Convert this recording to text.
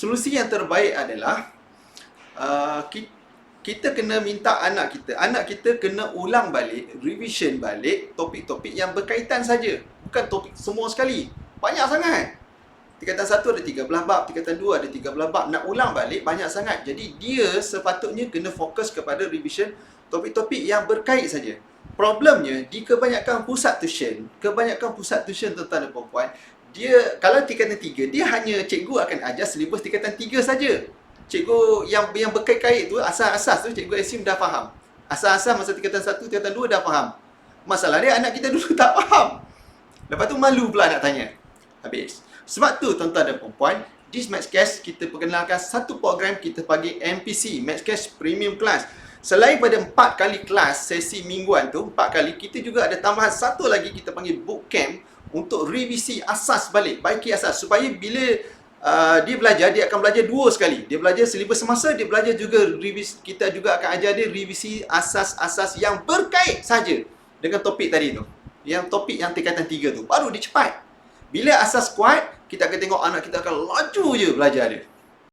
solusi yang terbaik adalah uh, kita, kita kena minta anak kita. Anak kita kena ulang balik, revision balik topik-topik yang berkaitan saja. Bukan topik semua sekali. Banyak sangat. Tingkatan satu ada 13 bab, tingkatan dua ada 13 bab. Nak ulang balik banyak sangat. Jadi dia sepatutnya kena fokus kepada revision topik-topik yang berkait saja. Problemnya di kebanyakan pusat tuition, kebanyakan pusat tuition tuan-tuan dan puan dia kalau tingkatan tiga, dia hanya cikgu akan ajar silibus tingkatan tiga saja. Cikgu yang yang berkait-kait tu, asas-asas tu cikgu assume dah faham. Asas-asas masa tingkatan satu, tingkatan dua dah faham. Masalah dia anak kita dulu tak faham. Lepas tu malu pula nak tanya. Habis. Sebab tu tuan-tuan dan puan this Maxcast kita perkenalkan satu program kita panggil MPC, Maxcast Premium Class. Selain pada empat kali kelas sesi mingguan tu, empat kali, kita juga ada tambahan satu lagi kita panggil bootcamp untuk revisi asas balik, baiki asas supaya bila uh, dia belajar dia akan belajar dua sekali. Dia belajar silibus semasa, dia belajar juga revisi kita juga akan ajar dia revisi asas-asas yang berkait saja dengan topik tadi tu. Yang topik yang tingkatan tiga tu. Baru dia cepat. Bila asas kuat, kita akan tengok anak kita akan laju je belajar dia.